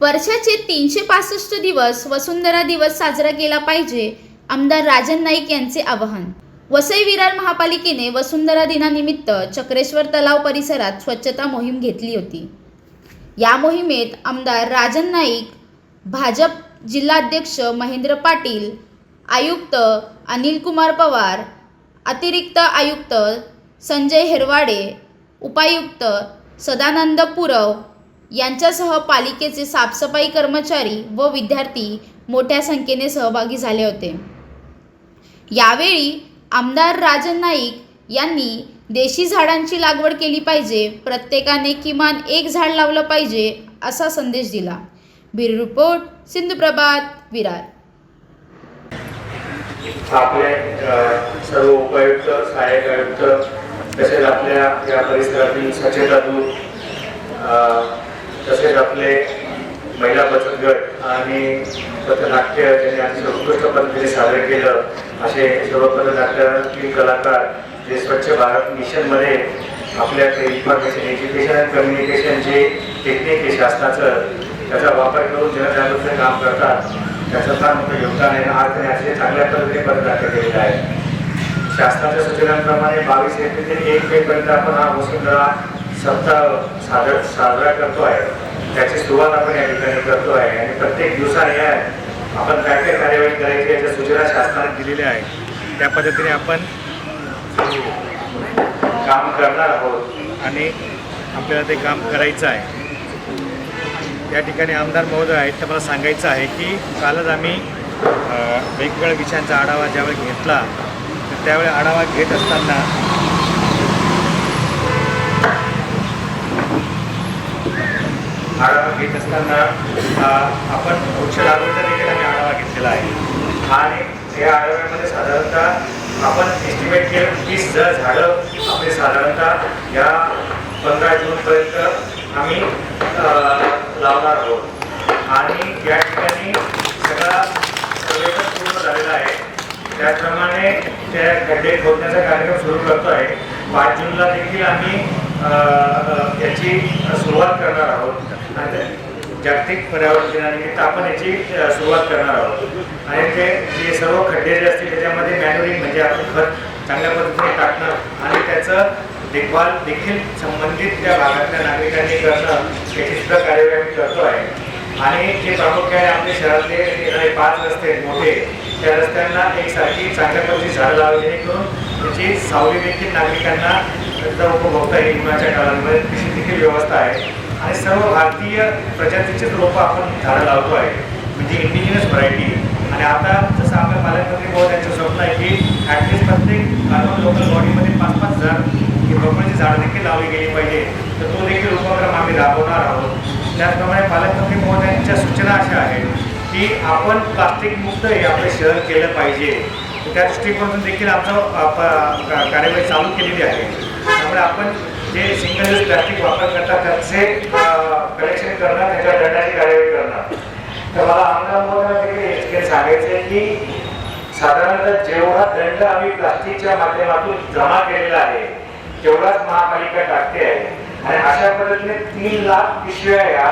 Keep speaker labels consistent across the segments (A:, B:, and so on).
A: वर्षाचे तीनशे पासष्ट दिवस वसुंधरा दिवस साजरा केला पाहिजे आमदार राजन नाईक यांचे आवाहन. वसई विरार महापालिकेने वसुंधरा दिनानिमित्त चक्रेश्वर तलाव परिसरात स्वच्छता मोहीम घेतली होती. या मोहिमेत आमदार राजन नाईक भाजप जिल्हाध्यक्ष महेंद्र पाटील आयुक्त अनिल कुमार पवार अतिरिक्त आयुक्त संजय हेरवाडे उपायुक्त सदानंद पुरव यांच्यासह पालिकेचे साफसफाई कर्मचारी व विद्यार्थी मोठ्या संख्येने सहभागी झाले होते. यावेळी आमदार राजन नाईक यांनी देशी झाडांची लागवड केली पाहिजे प्रत्येकाने किमान एक झाड लावलं पाहिजे असा संदेश दिला. Bureau report Sindhuprabhat Virar.
B: आपले सर्व उपायुक्त सहाय्यक आयुक्त तसेच आपल्या या परिसरातील सचेत तसेच आपले महिला बचत गट आणि पथनाट्य त्यांनी अतिशय उत्कृष्ट पद्धतीने सादर केलं असे सर्व पथनाट्यातील कलाकार जे स्वच्छ भारत मिशनमध्ये आपल्या इन्फॉर्मेशन एज्युकेशन अँड कम्युनिकेशनचे टेक्निक हे शासनाचं त्याचा वापर करून जनजागृतीचं काम करतात. त्याचं फार मोठं योगदान आहे. आज त्यांनी अतिशय चांगल्या पद्धतीने पथनाट्य केलेलं आहे. शासनाच्या सूचनांप्रमाणे बावीस एप्रिल ते एक मे पर्यंत आपण हा वसुंधरा सप्ताह साजरा साजरा करतो आहे. त्याची सुरुवात आपण या ठिकाणी करतो आहे. आणि प्रत्येक दिवसाने या आपण काय काय कार्यवाही करायची याच्या सूचना शासनाने दिलेल्या आहेत. त्या पद्धतीने आपण काम करणार आहोत. आणि आपल्याला ते काम करायचं आहे. या ठिकाणी आमदार महोदय आहेत. तर मला सांगायचं आहे की कालच आम्ही वेगवेगळ्या विषयांचा आढावा ज्यावेळी घेतला तर त्यावेळी आढावा घेत असताना आढावा घेत असताना आपण वृक्ष लागवडीचा देखील आम्ही आढावा घेतलेला आहे. आणि या आढाव्यामध्ये साधारणतः आपण एस्टिमेट केलं तीस हजार झाडं आपले म्हणजे साधारणतः या पंधरा जूनपर्यंत आम्ही लावणार आहोत. आणि या ठिकाणी सगळा सर्वेक्षण पूर्ण झालेला आहे. त्याचप्रमाणे त्या खड्डे खोदण्याचा कार्यक्रम सुरू करतो आहे पाच जूनला देखील आम्ही याची सुरुवात करणार आहोत. आणि जागतिक पर्यावरण दिनानिमित्त आपण याची सुरुवात करणार आहोत. आणि ते जे सर्व खड्डे जे असतील त्याच्यामध्ये मॅन्युरिंग म्हणजे आपण खत चांगल्या पद्धतीने टाकणं आणि त्याचं देखभाल देखील संबंधित त्या भागातल्या नागरिकांनी करणं याची सुद्धा कार्यवाही करतो आहे. आणि जे प्रामुख्याने आपल्या शहरातले पाच रस्ते मोठे त्या रस्त्यांना एकसारखी चांगल्या पद्धतीने झाडं लावली जेणेकरून जी सावली देखील नागरिकांना त्याचा उपभोगता येईल उन्हाच्या काळांमध्ये तशी देखील व्यवस्था आहे. आणि सर्व भारतीय प्रजातीचेच रोपं आपण झाडं लावतो आहे. म्हणजे इंडिजिनस व्हरायटी आणि आता जसं आपल्या पालकमंत्री महोदयांचं स्वप्न आहे की ॲटलिस्ट प्रत्येक कार्बन लोकल बॉडीमध्ये पाच पाच हजार ही भोपळ्याची झाडं देखील लावली गेली पाहिजे. तर तो देखील उपक्रम आम्ही राबवणार आहोत. त्याचप्रमाणे पालकमंत्री महोदयांच्या सूचना अशा आहेत की आपण प्लास्टिक मुक्त हे आपले शहर केलं पाहिजे. त्या दृष्टिकोनातून देखील आमचं कार्यवाही चालू केलेली आहे. त्यामुळे आपण जे सिंगल यूज प्लास्टिक वापर करता त्याचे कलेक्शन करणं त्याच्या दंडाची कार्यवाही करणं तर मला आमदार देखील सांगायचं की साधारणतः जेवढा दंड आम्ही प्लास्टिकच्या माध्यमातून जमा केलेला आहे तेवढाच महापालिका टाकते आहे. आणि अशा पद्धतीने तीन लाख पिशव्या या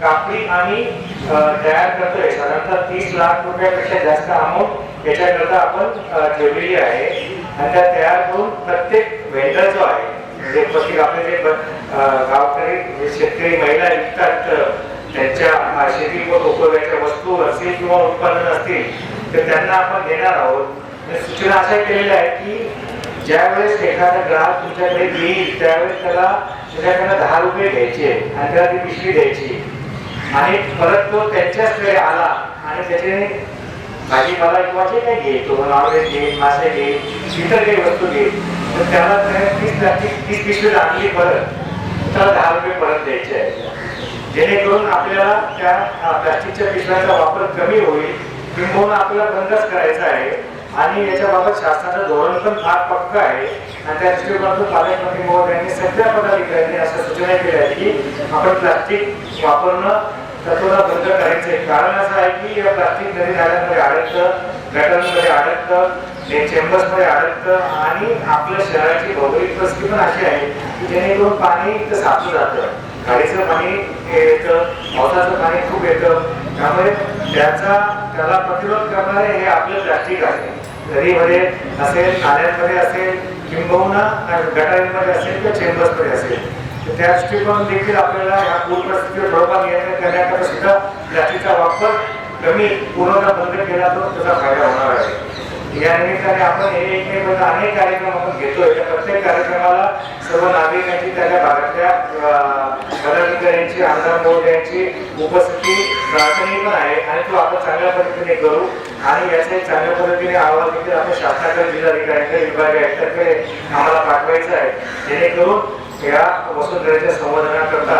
B: कापडी आणि तयार करतोय. साधारणतः तीस लाख रुपयापेक्षा जास्त अमाऊंट याच्याकरता आपण ठेवलेली आहे. आणि त्या तयार करून प्रत्येक वेंडर जो आहे म्हणजे प्रत्येक आपले जे गावकरी जे शेतकरी महिला विकतात त्यांच्या शेती व उपयोगाच्या वस्तू असतील किंवा उत्पादन असतील तर त्यांना आपण देणार आहोत. सूचना अशा केलेल्या आहेत की ज्यावेळेस एखादा ग्राहक तुमच्याकडे येईल त्यावेळेस त्याला त्याच्याकडनं दहा रुपये घ्यायचे आणि त्याला ती पिशवी द्यायची आणि परत तो त्यांच्याचकडे आला आणि त्याचे भाजीपाला किंवा जे काही घेईल तो नॉनव्हेज घेईल मासे घेईल इतर काही वस्तू घेईल तर त्याला त्या तीस तीस पिशवी आणली परत. त्याला दहा रुपये परत द्यायचे आहे जेणेकरून आपल्याला त्या प्लास्टिकच्या पिशव्यांचा वापर कमी होईल. किंबहुना आपल्याला बंदच करायचा आहे. आणि याच्याबाबत शासनाचं धोरण पण फार पक्क आहे. आणि त्या दृष्टिकोनातून पालकमंत्री महोदयांनी सगळ्या पदाधिकाऱ्यांनी अशा सूचना केल्या की आपण प्लास्टिक वापरणं तत्वता बंद करायचं आहे. कारण असं आहे की या प्लास्टिक नदी नाल्यांमध्ये अडकतं गटारांमध्ये अडकतं चेंबर्स चेंबर्समध्ये अडकतं आणि आपल्या शहराची भौगोलिक परिस्थिती पण अशी आहे की जेणेकरून पाणी इथं साचलं जातं. खाडीचं पाणी हे येतं पावसाचं पाणी खूप येतं. त्यामुळे त्याचा त्याला प्रतिरोध करणारे हे आपलं प्लास्टिक आहे. नदीमध्ये असेल नाल्यांमध्ये असेल किंबहुना गटारीमध्ये असेल किंवा चेंबर्समध्ये असेल. त्या दृष्टिकोन देखील आपल्याला ह्या पूर परिस्थितीवर थोडंफार नियंत्रण करण्याकरता सुद्धा जातीचा वापर कमी पूर्णतः बंद केला तर त्याचा फायदा होणार आहे. या निमित्ताने आपण हे एकमेकांचे अनेक कार्यक्रम आपण घेतोय. त्या प्रत्येक कार्यक्रमाला सर्व नागरिकांची त्या भागातल्या पदाधिकाऱ्यांची आमदार महोदयांची उपस्थिती प्रार्थनी पण आहे आणि तो आपण चांगल्या पद्धतीने करू आणि याचा चांगल्या पद्धतीने अहवाल देखील आपण शासनाकडे जिल्हाधिकाऱ्यांकडे विभागीय आयुक्तांकडे आम्हाला पाठवायचा आहे. जेणेकरून या वसुंधरेच्या संवर्धनाकरता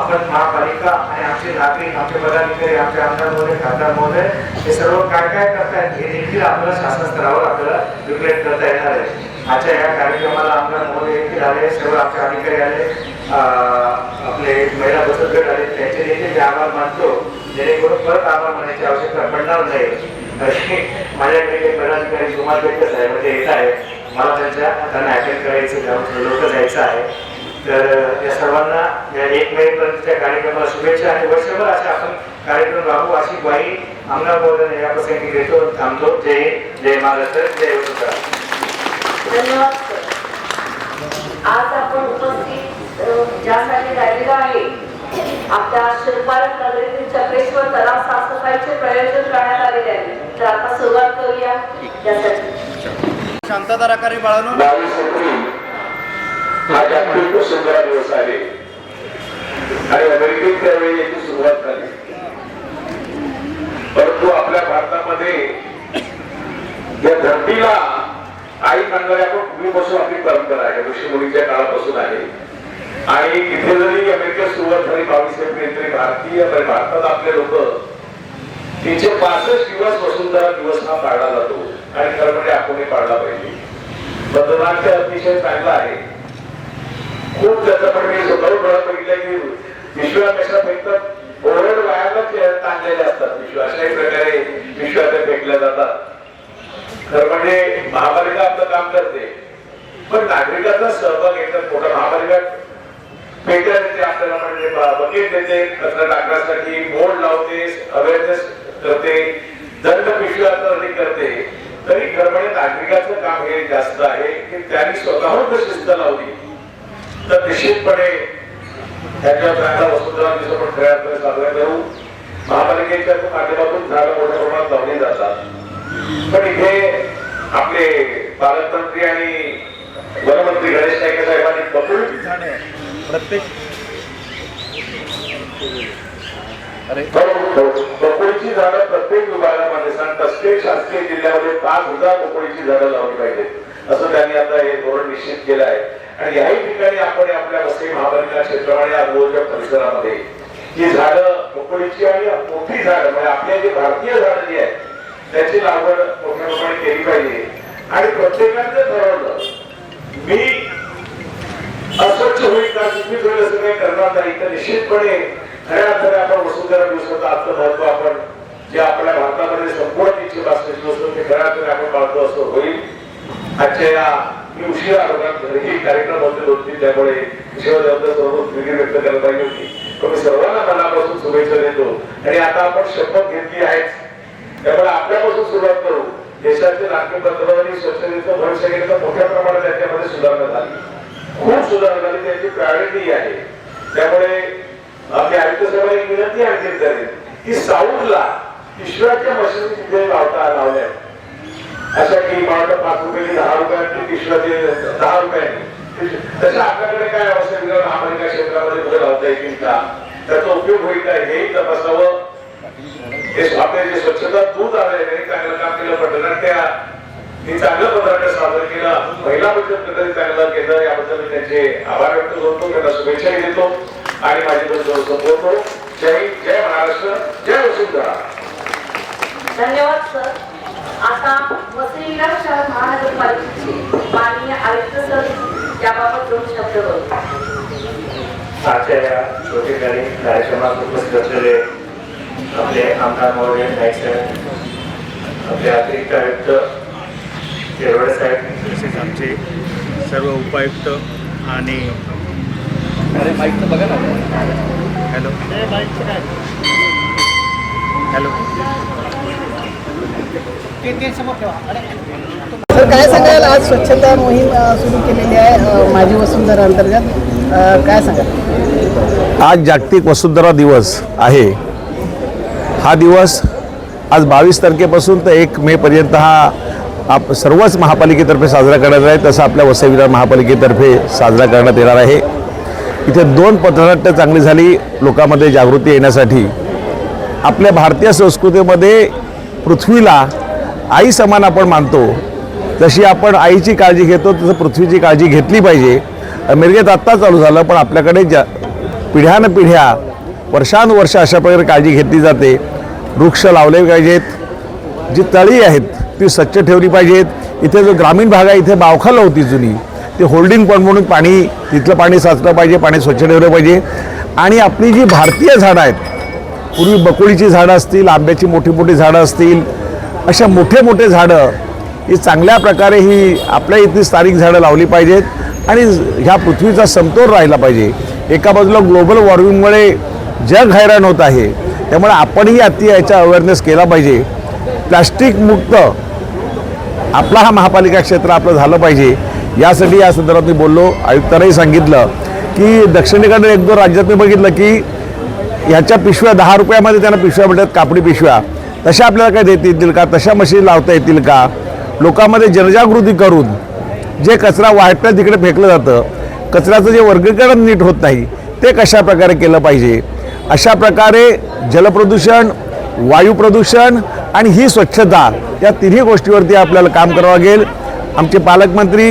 B: आपण महापालिका आणि आमचे नागरिक आमचे पदाधिकारी आमचे आमदार महोदय खासदार महोदय हे सर्व काय काय करतायत हे देखील आपल्याला शासन स्तरावर आपल्याला रिप्लेट करता येणार आहे. आजच्या या कार्यक्रमाला आमदार महोदय देखील आले सर्व आमचे अधिकारी आले अं, आपले महिला बचत गट आले त्यांचे देखील आभार मानतो. जेणेकरून परत आभार मानायची आवश्यकता पडणार नाही. आणि माझ्याकडे काही पदाधिकारी कुमार बेटकर साहेब म्हणजे येत आहे मला त्यांच्या त्यांना अटेंड करायचं त्यामुळे लोक जायचं आहे. तर या सर्वांना या एक मे पर्यंतच्या कार्यक्रमाला शुभेच्छा आणि वर्षभर असे आपण कार्यक्रम राहू अशी ग्वाही महोदय या प्रसंगी देतो थांबतो. जय हिंद जय महाराष्ट्र जय
C: धन्यवाद. आज आपण उपस्थित अ, ज्यासाठी राहिलेलो आहे आपल्या शिल्पारक नगरीतील चक्रेश्वर तलाव साफसफाईचे प्रयोजन करण्यात आलेले आहे. तर आता सुरुवात करूया त्यासाठी
D: शांतता राखारी बाळानो
E: हा जागतिक वसुंधरा दिवस आहे आणि अमेरिकेत त्यावेळी याची सुरुवात झाली. परंतु आपल्या भारतामध्ये या धरतीला आई मानणारी आपण पूर्वीपासून आपली परंपरा आहे? ऋषीमुनीच्या काळापासून आहे. आणि तिथे जरी अमेरिकेत सुरुवात झाली बावीस एप्रिल तरी भारतीय भारतात आपले लोक तीनशे पासष्ट दिवस वसुंधरा दिवस हा पाळला जातो. आणि खरं म्हणजे आपण पाळला पाहिजे. मतदानाचे अतिशय चांगला आहे. खूप त्याचं पण मी स्वतःहून डोळ्यात बघितलं की विश्वापेक्षा फक्त फेकतात ओरड वायाला ताणलेल्या असतात. पिशव्या अशाही प्रकारे पिशव्या फेकल्या जातात. तर म्हणजे महापालिका आपलं काम करते. पण नागरिकाचा सहभाग येतात मोठा महापालिका पेट्या देते आपल्याला म्हणजे बकेट देते कचरा टाकण्यासाठी बोर्ड लावते अवेअरनेस करते दंड पिशव्या करते. तरी खरं म्हणजे नागरिकाचं काम हे जास्त आहे की त्यांनी स्वतःहून शिस्त लावली. तर निश्चितपणे त्याच्या चांगला आपण खऱ्या अर्थाने साजरा करू महापालिकेच्या माध्यमातून झाडं मोठ्या प्रमाणात लावली जातात. पण इथे आपले पालकमंत्री आणि वनमंत्री गणेश नाईक साहेबांनी
D: झाडे प्रत्येक अरे.
E: बकोळीची झाडं प्रत्येक विभागामध्ये सांग प्रत्येक शासकीय जिल्ह्यामध्ये पाच हजार बकोळीची झाडं लावली पाहिजेत. असं त्यांनी आता हे धोरण निश्चित केलं आहे. आणि याही ठिकाणी आपण आपल्या वसई महापालिका क्षेत्रामध्ये आजूबाजूच्या परिसरामध्ये ही झाडं बकोळीची आणि मोठी झाडं म्हणजे आपल्या जे भारतीय झाडं जी आहेत त्याची लागवड मोठ्या प्रमाणे केली पाहिजे. आणि प्रत्येकाने ठरवलं मी अस्वच्छ होईल का तुम्ही थोडं असं काही करणार नाही तर निश्चितपणे खऱ्या अर्थाने आपण वसुंधरा दिवसाचं आजचं महत्त्व आपण जे आपल्या भारतामध्ये संपूर्ण तीनशे पासष्ट दिवस ते खऱ्या अर्थाने आपण पाळतो असं होईल. आजच्या या मी उशिरा आलो घरी कार्यक्रम होते दोन तीन त्यामुळे शिवदेवता सर्व विधी व्यक्त करायला पाहिजे होती. पण मी सर्वांना मनापासून शुभेच्छा देतो. आणि आता आपण शपथ घेतली आहेच त्यामुळे आपल्यापासून सुरुवात करू. देशाचे नागरिक पंतप्रधान स्वच्छतेचं भविष्य केलं मोठ्या प्रमाणात त्याच्यामध्ये सुधारणा झाली. खूप सुधारणा झाली. त्याची प्रायोरिटी आहे. त्यामुळे आपली आयुक्त सभा एक विनंती आणखी करेल की साऊथला ईश्वराच्या मशीन तिथे लावता लावल्या. अशा की मला पाच रुपयाची दहा रुपयांची पिशव्याचे दहा रुपयांची तसं आपल्याकडे काय अवस्था आपण एका क्षेत्रामध्ये कुठे घालता येतील का त्याचा उपयोग होईल का? हे तपासावं. हे आपले जे स्वच्छता दूध आले त्यांनी चांगलं काम केलं पडलं त्या मी चांगलं पदार्थ सादर केला. महिला बचत गटाने चांगलं केलं. याबद्दल मी त्यांचे आभार व्यक्त करतो. त्यांना शुभेच्छा देतो. आणि माझी बद्दल संबोधतो जय जय महाराष्ट्र जय वसुंधरा.
C: धन्यवाद सर. आता वसई विरार शहर महानगरपालिकेचे माननीय आयुक्त सर याबाबत दोन शब्द
B: आजच्या या कार्यक्रमात उपस्थित असलेले आपले आमदार महोदय नाईक साहेब आपले अतिरिक्त आयुक्त केरवडे साहेब
D: तसेच आमचे सर्व उपायुक्त आणि अरे माईकचं बघा ना.
B: हॅलो. हॅलो.
F: तर काय सांगाल? आज स्वच्छता मोहीम सुरू केलेली आहे माझी वसुंधरा अंतर्गत. काय सांगाल?
E: आज जागतिक वसुंधरा दिवस आहे. हा दिवस आज बावीस तारखेपासून तर एक मेपर्यंत हा आप सर्वच महापालिकेतर्फे साजरा करण्यात आहे. तसं आपल्या वसई विरार महापालिकेतर्फे साजरा करण्यात येणार आहे. इथे दोन पथनाट्य चांगली झाली लोकांमध्ये जागृती येण्यासाठी. आपल्या भारतीय संस्कृतीमध्ये पृथ्वीला आई समान आपण मानतो. जशी आपण आईची काळजी घेतो तसं पृथ्वीची काळजी घेतली पाहिजे. अमेरिकेत आत्ता चालू झालं पण आपल्याकडे ज्या पिढ्यानपिढ्या वर्षानुवर्ष अशा प्रकारे काळजी घेतली जाते. वृक्ष लावले पाहिजेत. जी तळी आहेत ती स्वच्छ ठेवली पाहिजेत. इथे जो ग्रामीण भाग आहे इथे बावखालं होती जुनी. ते होल्डिंग पॉईंट म्हणून पाणी तिथलं पाणी साचलं पाहिजे पाणी स्वच्छ ठेवलं पाहिजे. आणि आपली जी भारतीय झाडं आहेत पूर्वी बकुळीची झाडं असतील आंब्याची मोठी मोठी झाडं असतील अशा मोठे मोठे झाडं ही चांगल्या प्रकारे ही आपल्या इथली स्थानिक झाडं लावली पाहिजेत आणि ह्या पृथ्वीचा समतोल राहिला पाहिजे. एका बाजूला ग्लोबल वॉर्मिंगमुळे जग हैराण होत आहे. त्यामुळे आपणही अति याचा अवेअरनेस केला पाहिजे. प्लॅस्टिकमुक्त आपला हा महापालिका क्षेत्र आपलं झालं पाहिजे. यासाठी या संदर्भात मी बोललो. आयुक्तांनाही सांगितलं की दक्षिणेकडे एक दोन राज्यात मी बघितलं की ह्याच्या पिशव्या दहा रुपयामध्ये त्यांना पिशव्या भेटतात कापडी पिशव्या. तशा आपल्याला काय देता येतील का? तशा मशीन लावता येतील का? लोकांमध्ये जनजागृती करून जे कचरा वाटतं तिकडे फेकलं जातं कचऱ्याचं जे वर्गीकरण नीट होत नाही ते कशा प्रकारे केलं पाहिजे? अशा प्रकारे जलप्रदूषण वायू प्रदूषण आणि ही स्वच्छता या तिन्ही गोष्टीवरती आपल्याला काम करावं लागेल. आमचे पालकमंत्री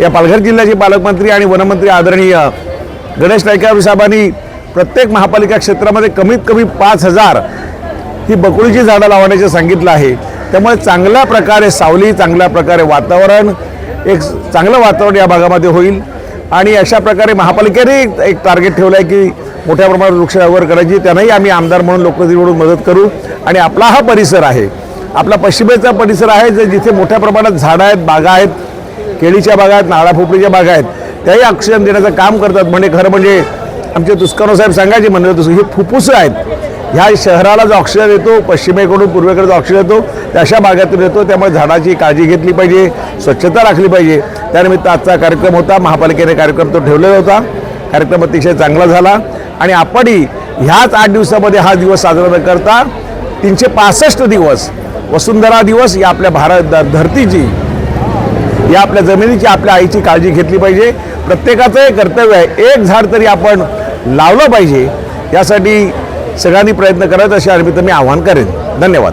E: या पालघर जिल्ह्याचे पालकमंत्री आणि वनमंत्री आदरणीय गणेश नाईकर साहेबांनी प्रत्येक महापालिका क्षेत्रामध्ये कमीत कमी पाच हजार ही बकुळीची झाडं लावण्याचे सांगितलं आहे. त्यामुळे चांगल्या प्रकारे सावली चांगल्या प्रकारे वातावरण एक चांगलं वातावरण या भागामध्ये होईल. आणि अशा प्रकारे महापालिकेने एक- टार्गेट ठेवलं आहे की मोठ्या प्रमाणात वृक्ष लागवड करायची. त्यांनाही आम्ही आमदार म्हणून लोकप्रतिनिधी म्हणून मदत करू. आणि आपला हा परिसर आहे. आपला पश्चिमेचा परिसर आहे जे जिथे मोठ्या प्रमाणात झाडं आहेत बागा आहेत केळीच्या बागा आहेत नाळा फोपडीच्या बागा आहेत त्याही ऑक्सिजन देण्याचं काम करतात. म्हणजे खरं म्हणजे आमचे दुष्कर्म साहेब सांगायचे म्हणलं तसं हे फुफ्फुसं आहेत. ह्या शहराला जो ऑक्सिजन येतो पश्चिमेकडून पूर्वेकडे जो ऑक्सिजन येतो अशा भागातून येतो त्यामुळे झाडाची काळजी घेतली पाहिजे स्वच्छता राखली पाहिजे. त्यानिमित्त आजचा कार्यक्रम होता महापालिकेने कार्यक्रम तो ठेवलेला होता. कार्यक्रम अतिशय चांगला झाला. आणि आपणही ह्याच आठ दिवसामध्ये हा दिवस साजरा न करता तीनशे पासष्ट दिवस वसुंधरा दिवस या आपल्या भारत धरतीची या आपल्या जमिनीची आपल्या आईची काळजी घेतली पाहिजे. प्रत्येकाचं हे कर्तव्य आहे एक झाड तरी आपण लावलं पाहिजे. यासाठी सगळ्यांनी प्रयत्न करत अशा निमित्त मी आवाहन करेन. धन्यवाद.